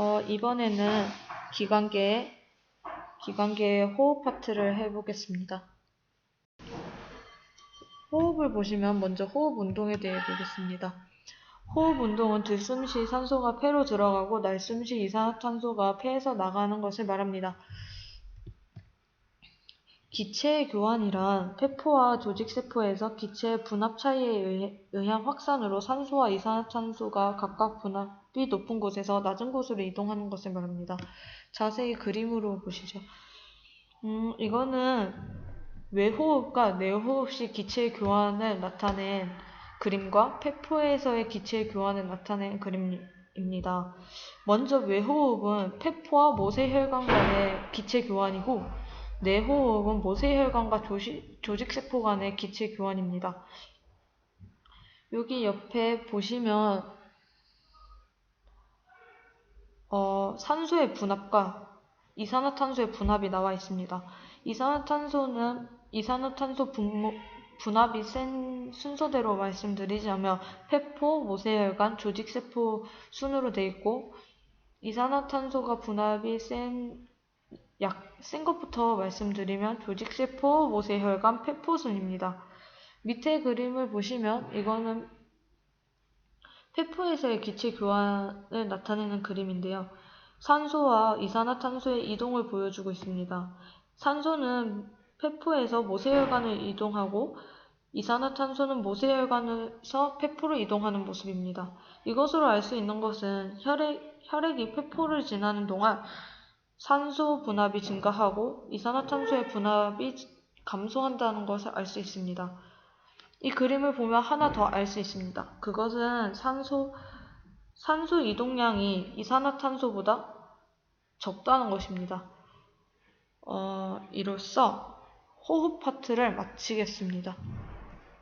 어, 이번에는 기관계, 기관계의 호흡 파트를 해보겠습니다. 호흡을 보시면 먼저 호흡 운동에 대해 보겠습니다. 호흡 운동은 들숨 시 산소가 폐로 들어가고 날숨 시 이산화탄소가 폐에서 나가는 것을 말합니다. 기체의 교환이란 폐포와 조직세포에서 기체의 분압 차이에 의한 확산으로 산소와 이산화탄소가 각각 분압이 높은 곳에서 낮은 곳으로 이동하는 것을 말합니다. 자세히 그림으로 보시죠. 음, 이거는 외호흡과 내호흡 시 기체의 교환을 나타낸 그림과 폐포에서의 기체의 교환을 나타낸 그림입니다. 먼저 외호흡은 폐포와 모세혈관 간의 기체 교환이고 내호흡은 모세혈관과 조직세포 간의 기체 교환입니다. 여기 옆에 보시면 어, 산소의 분압과 이산화탄소의 분압이 나와 있습니다. 이산화탄소는 이산화탄소 분모, 분압이 센 순서대로 말씀드리자면 폐포, 모세혈관, 조직세포 순으로 되어 있고 이산화탄소가 분압이 센 약, 센 것부터 말씀드리면 조직세포, 모세혈관, 폐포순입니다. 밑에 그림을 보시면 이거는 폐포에서의 기체 교환을 나타내는 그림인데요. 산소와 이산화탄소의 이동을 보여주고 있습니다. 산소는 폐포에서 모세혈관을 이동하고 이산화탄소는 모세혈관에서 폐포로 이동하는 모습입니다. 이것으로 알 수 있는 것은 혈액, 혈액이 폐포를 지나는 동안 산소 분압이 증가하고 이산화탄소의 분압이 감소한다는 것을 알 수 있습니다. 이 그림을 보면 하나 더 알 수 있습니다. 그것은 산소, 산소 이동량이 이산화탄소보다 적다는 것입니다. 어, 이로써 호흡 파트를 마치겠습니다.